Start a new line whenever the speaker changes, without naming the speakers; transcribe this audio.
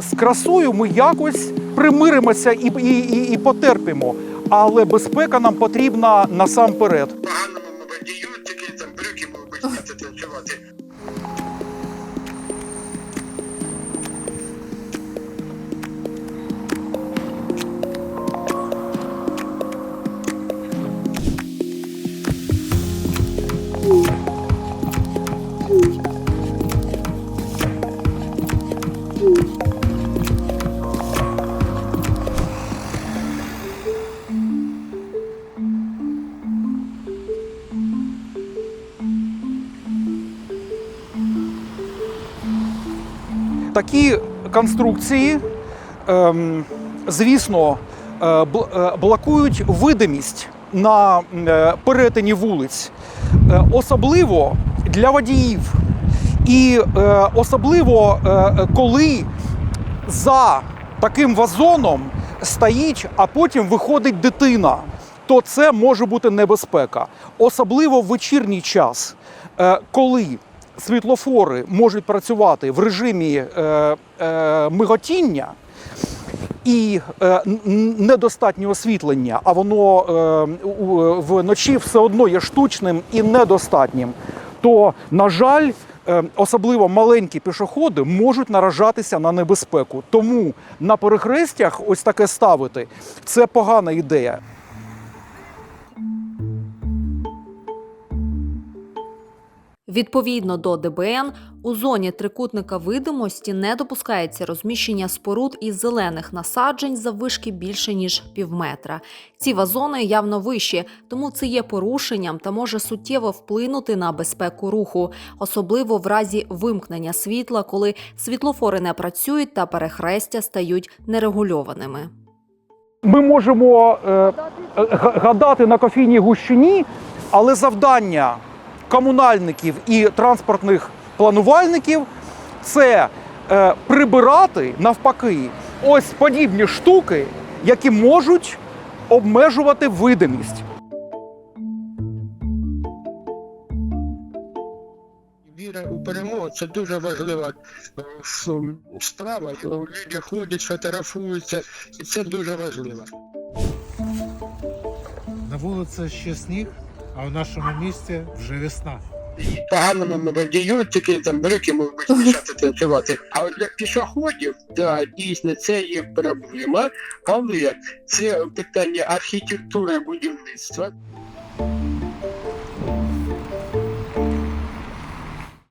з красою ми якось примиримося і, і, і, і потерпимо. Але безпека нам потрібна насамперед.
поганому водію, тільки там брюки можуть танцювати.
Такі конструкції, ем, звісно, е, е, блокують видимість на е, перетині вулиць, особливо для водіїв. І особливо, коли за таким вазоном стоїть, а потім виходить дитина, то це може бути небезпека. Особливо в вечірній час, коли світлофори можуть працювати в режимі е, е, миготіння. І е, недостатнє освітлення, а воно е, вночі все одно є штучним і недостатнім. То, на жаль, е, особливо маленькі пішоходи можуть наражатися на небезпеку. Тому на перехрестях ось таке ставити це погана ідея.
Відповідно до ДБН, у зоні трикутника видимості не допускається розміщення споруд із зелених насаджень заввишки більше ніж півметра. Ці вазони явно вищі, тому це є порушенням та може суттєво вплинути на безпеку руху, особливо в разі вимкнення світла, коли світлофори не працюють та перехрестя стають нерегульованими.
Ми можемо е, е, гадати на кофійній гущині, але завдання комунальників і транспортних планувальників це е, прибирати навпаки ось подібні штуки, які можуть обмежувати видимість.
Віра у перемогу це дуже важлива е, справа. Люди ходять, фотографуються, і це дуже важливо.
На вулиці ще сніг, а в нашому місті вже весна.
Поганому водію, тільки там брики можуть почати танцювати. А от для пішоходів, да, дійсно, це є проблема, але це питання архітектури будівництва.